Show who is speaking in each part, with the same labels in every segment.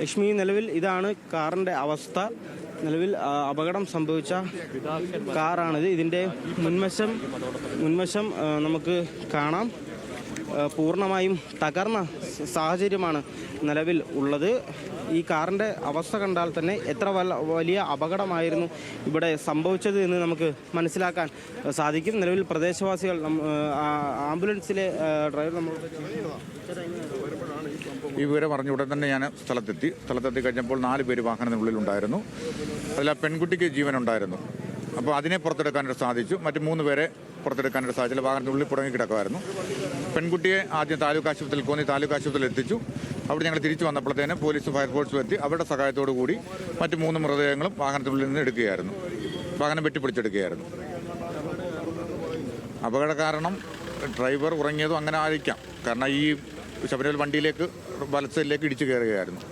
Speaker 1: ലക്ഷ്മി നിലവിൽ ഇതാണ് കാറിന്റെ അവസ്ഥ. നിലവിൽ അപകടം സംഭവിച്ച കാറാണിത്. ഇതിന്റെ മുൻവശം മുൻവശം നമുക്ക് കാണാം. പൂർണമായും തകർന്ന സാഹചര്യമാണ് നിലവിൽ ഉള്ളത്. ഈ കാറിന്റെ അവസ്ഥ കണ്ടാൽ തന്നെ എത്ര വലിയ അപകടമായിരുന്നു ഇവിടെ സംഭവിച്ചത് എന്ന് നമുക്ക് മനസ്സിലാക്കാൻ സാധിക്കും. നിലവിൽ പ്രദേശവാസികൾ ആംബുലൻസിലെ ഡ്രൈവർ നമ്മളോട്
Speaker 2: ഈ വിവരം അറിഞ്ഞ ഉടൻ തന്നെ ഞാൻ സ്ഥലത്തെത്തി. സ്ഥലത്തെത്തി കഴിഞ്ഞപ്പോൾ നാല് പേര് വാഹനത്തിനുള്ളിൽ ഉണ്ടായിരുന്നു. അതിൽ ആ പെൺകുട്ടിക്ക് ജീവനുണ്ടായിരുന്നു അപ്പോൾ അതിനെ പുറത്തെടുക്കാനായിട്ട് സാധിച്ചു. മറ്റ് മൂന്ന് പേരെ പുറത്തെടുക്കാനായിട്ട് സാധിച്ചില്ല വാഹനത്തിനുള്ളിൽ പുറങ്ങി കിടക്കുമായിരുന്നു. പെൺകുട്ടിയെ ആദ്യം താലൂക്ക് ആശുപത്രിയിൽ കോന്നി താലൂക്ക് ആശുപത്രിയിൽ എത്തിച്ചു. അവിടെ ഞങ്ങൾ തിരിച്ചു വന്നപ്പോഴത്തേന് പോലീസും ഫയർഫോഴ്സും എത്തി. അവരുടെ സഹായത്തോടു കൂടി മറ്റ് മൂന്ന് മൃതദേഹങ്ങളും വാഹനത്തിനുള്ളിൽ നിന്ന് എടുക്കുകയായിരുന്നു. വാഹനം വെട്ടിപ്പിടിച്ചെടുക്കുകയായിരുന്നു. അപകട കാരണം ഡ്രൈവർ ഉറങ്ങിയതും അങ്ങനെ ആയിരിക്കാം. കാരണം ഈ ശബരിമല വണ്ടിയിലേക്ക് വലത്തിലേക്ക് ഇടിച്ചു കയറുകയായിരുന്നു.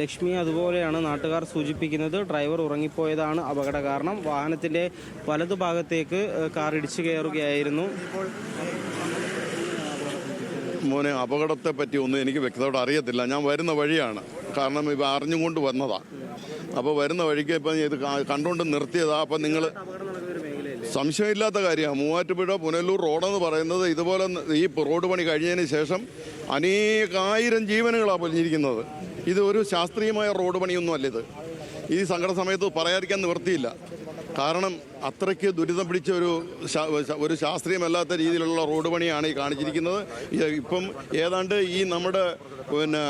Speaker 1: ലക്ഷ്മി അതുപോലെയാണ് നാട്ടുകാർ സൂചിപ്പിക്കുന്നത്. ഡ്രൈവർ ഉറങ്ങിപ്പോയതാണ് അപകട കാരണം. വാഹനത്തിന്റെ വലതുഭാഗത്തേക്ക് ഭാഗത്തേക്ക് കാർ ഇടിച്ചു കയറുകയായിരുന്നു.
Speaker 3: മോനെ അപകടത്തെ പറ്റി ഒന്നും എനിക്ക് വ്യക്തതയോട് അറിയത്തില്ല. ഞാൻ വരുന്ന വഴിയാണ്. കാരണം ഇപ്പം അറിഞ്ഞുകൊണ്ട് വന്നതാണ് അപ്പോൾ വരുന്ന വഴിക്ക് ഇപ്പം ഇത് കണ്ടുകൊണ്ട് നിർത്തിയതാണ് അപ്പം നിങ്ങൾ സംശയമില്ലാത്ത കാര്യമാണ്. മൂവാറ്റുപുഴ പുനലൂർ റോഡെന്ന് പറയുന്നത് ഇതുപോലെ ഈ റോഡ് പണി കഴിഞ്ഞതിന് ശേഷം അനേകായിരം ജീവനുകളാണ് പൊലിഞ്ഞിരിക്കുന്നത്. ഇത് ഒരു ശാസ്ത്രീയമായ റോഡ് പണിയൊന്നും അല്ല ഇത്. ഈ സങ്കട സമയത്ത് പറയാതിരിക്കാൻ നിവൃത്തിയില്ല. കാരണം അത്രയ്ക്ക് ദുരിതം പിടിച്ച ഒരു ഒരു ശാസ്ത്രീയമല്ലാത്ത രീതിയിലുള്ള റോഡ് പണിയാണ് ഈ കാണിച്ചിരിക്കുന്നത്. ഇപ്പം ഏതാണ്ട് ഈ നമ്മുടെ പിന്നെ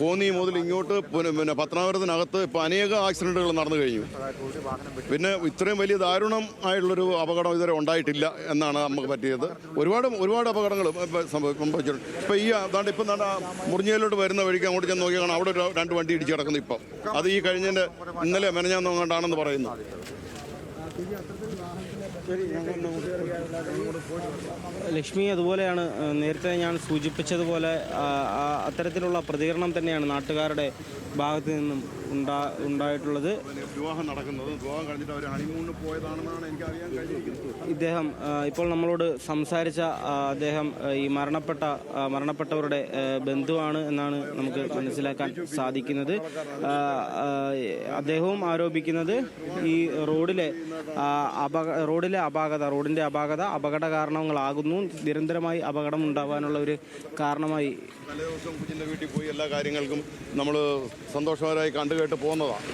Speaker 3: കോന്നി മുതൽ ഇങ്ങോട്ട് പിന്നെ പത്തനാപുരത്തിനകത്ത് ഇപ്പം അനേക ആക്സിഡന്റുകൾ നടന്നു കഴിഞ്ഞു. പിന്നെ ഇത്രയും വലിയ ദാരുണം ആയിട്ടുള്ളൊരു അപകടം ഇതുവരെ ഉണ്ടായിട്ടില്ല എന്നാണ് നമുക്ക് പറ്റിയത്. ഒരുപാട് ഒരുപാട് അപകടങ്ങൾ സംഭവിച്ചിട്ടുണ്ട് ഇപ്പം ഈ അതാണ്ട് ഇപ്പം നട മുറിഞ്ഞയിലോട്ട് വരുന്ന വഴിക്ക് അങ്ങോട്ട് ചെന്ന് നോക്കിയാണ് അവിടെ രണ്ട് വണ്ടി ഇടിച്ചു കിടക്കുന്നത് ഇപ്പം. അത് ഈ കഴിഞ്ഞതിന്റെ ഇന്നലെ മെനഞ്ഞാന്നോങ്ങാണ്ടാണെന്ന് പറയുന്നു.
Speaker 1: ലക്ഷ്മി അതുപോലെയാണ് നേരത്തെ ഞാൻ സൂചിപ്പിച്ചതുപോലെ അത്തരത്തിലുള്ള പ്രതികരണം തന്നെയാണ് നാട്ടുകാരുടെ ഭാഗത്ത് നിന്നും ഉണ്ടാ ഉണ്ടായിട്ടുള്ളത്.
Speaker 3: വിവാഹം നടക്കുന്നത്. വിവാഹം കഴിഞ്ഞിട്ട് അവർ ഹണിമൂണിന് പോയതാണെന്നാണ് എനിക്ക് അറിയാൻ കഴിഞ്ഞിരിക്കുന്നത്.
Speaker 1: ഇദ്ദേഹം ഇപ്പോൾ നമ്മളോട് സംസാരിച്ച അദ്ദേഹം ഈ മരണപ്പെട്ട മരണപ്പെട്ടവരുടെ ബന്ധുവാണ് എന്നാണ് നമുക്ക് മനസ്സിലാക്കാൻ സാധിക്കുന്നത്. അദ്ദേഹവും ആരോപിക്കുന്നത് ഈ റോഡിലെ അപക റോഡിലെ അപാകത റോഡിന്റെ അപാകത അപകട കാരണങ്ങളാകുന്നു. നിരന്തരമായി അപകടം ഉണ്ടാവാനുള്ള ഒരു കാരണമായി.
Speaker 3: തലേ ദിവസം കുഞ്ഞിന്റെ വീട്ടിൽ പോയി എല്ലാ കാര്യങ്ങൾക്കും നമ്മൾ സന്തോഷകരമായി കണ്ടു കേട്ട് പോകുന്നതാണ്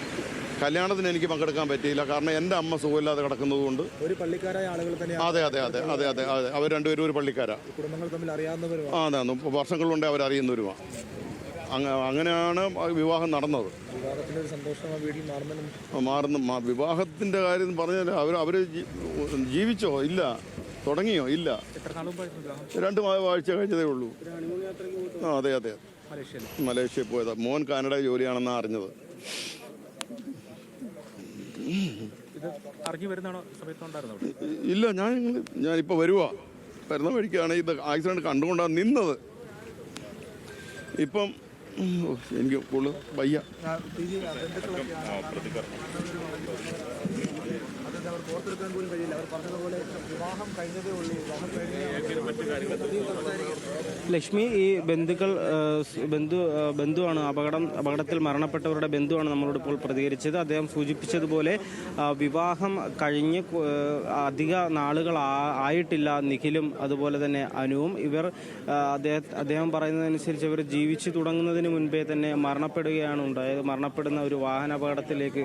Speaker 3: കല്യാണത്തിന് എനിക്ക് പങ്കെടുക്കാൻ പറ്റിയില്ല. കാരണം എന്റെ അമ്മ സുഖമില്ലാതെ കിടക്കുന്നത് കൊണ്ട്
Speaker 4: ഒരു പള്ളിക്കാരായ ആളുകൾ തന്നെ
Speaker 3: അതെ അതെ അതെ അതെ അതെ അതെ. അവർ രണ്ടുപേരും ഒരു പള്ളിക്കാരാ.
Speaker 4: കുടുംബങ്ങൾ തമ്മിൽ അറിയാവുന്നവരും
Speaker 3: ആ അതെ വർഷങ്ങൾ കൊണ്ടേ അവരറിയുന്നവരുമാണ് അങ്ങ അങ്ങനെയാണ് വിവാഹം നടന്നത്.
Speaker 4: വിവാഹത്തിന്റെ ഒരു വീട്ടിൽ
Speaker 3: മാറുന്ന വിവാഹത്തിന്റെ കാര്യം പറഞ്ഞാൽ അവർ അവർ ജീവിച്ചോ? ഇല്ല. തുടങ്ങിയോ? ഇല്ല. രണ്ട് ആഴ്ച കഴിഞ്ഞതേ ഉള്ളൂ. ആ അതെ അതെ
Speaker 4: മലേഷ്യയിൽ.
Speaker 3: പോയതാ. മോൻ കാനഡ ജോലിയാണെന്നാണ് അറിഞ്ഞത്. ഇല്ല ഞാൻ ഞാനിപ്പോൾ വരുവാ. വരുന്ന വഴിക്കാണ് ഇത് ആക്സിഡന്റ് കണ്ടുകൊണ്ടാണ് നിന്നത്. ഇപ്പം എനിക്ക് കൂടുതൽ വയ്യ.
Speaker 4: അവർ പോലും കഴിയില്ല. അവർ പറഞ്ഞതുപോലെ വിവാഹം കഴിഞ്ഞതേ ഉള്ളൂ. വിവാഹം
Speaker 1: ലക്ഷ്മി ഈ ബന്ധുക്കൾ ബന്ധു ബന്ധുവാണ് അപകടം അപകടത്തിൽ മരണപ്പെട്ടവരുടെ ബന്ധുവാണ് നമ്മളോട് ഇപ്പോൾ പ്രതികരിച്ചത്. അദ്ദേഹം സൂചിപ്പിച്ചതുപോലെ വിവാഹം കഴിഞ്ഞ് അധിക നാളുകൾ ആയിട്ടില്ല. നിഖിലും അതുപോലെ തന്നെ അനുവും ഇവർ അദ്ദേഹം അദ്ദേഹം പറയുന്നതനുസരിച്ച് ഇവർ ജീവിച്ചു തുടങ്ങുന്നതിന് മുൻപേ തന്നെ മരണപ്പെടുകയാണ് ഉണ്ടായത്. മരണപ്പെടുന്ന ഒരു വാഹനാപകടത്തിലേക്ക്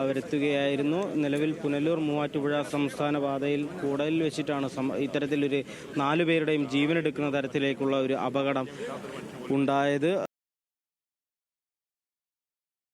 Speaker 1: അവരെത്തുകയായിരുന്നു. നിലവിൽ പുനലൂർ മൂവാറ്റുപുഴ സംസ്ഥാന പാതയിൽ കൂടലിൽ വെച്ചിട്ടാണ് ഇത്തരത്തിലൊരു നാലു പേരുടെയും ജീവനെടുക്കുന്ന തരത്തിലേക്കുള്ള ഒരു അപകടം ഉണ്ടായത്.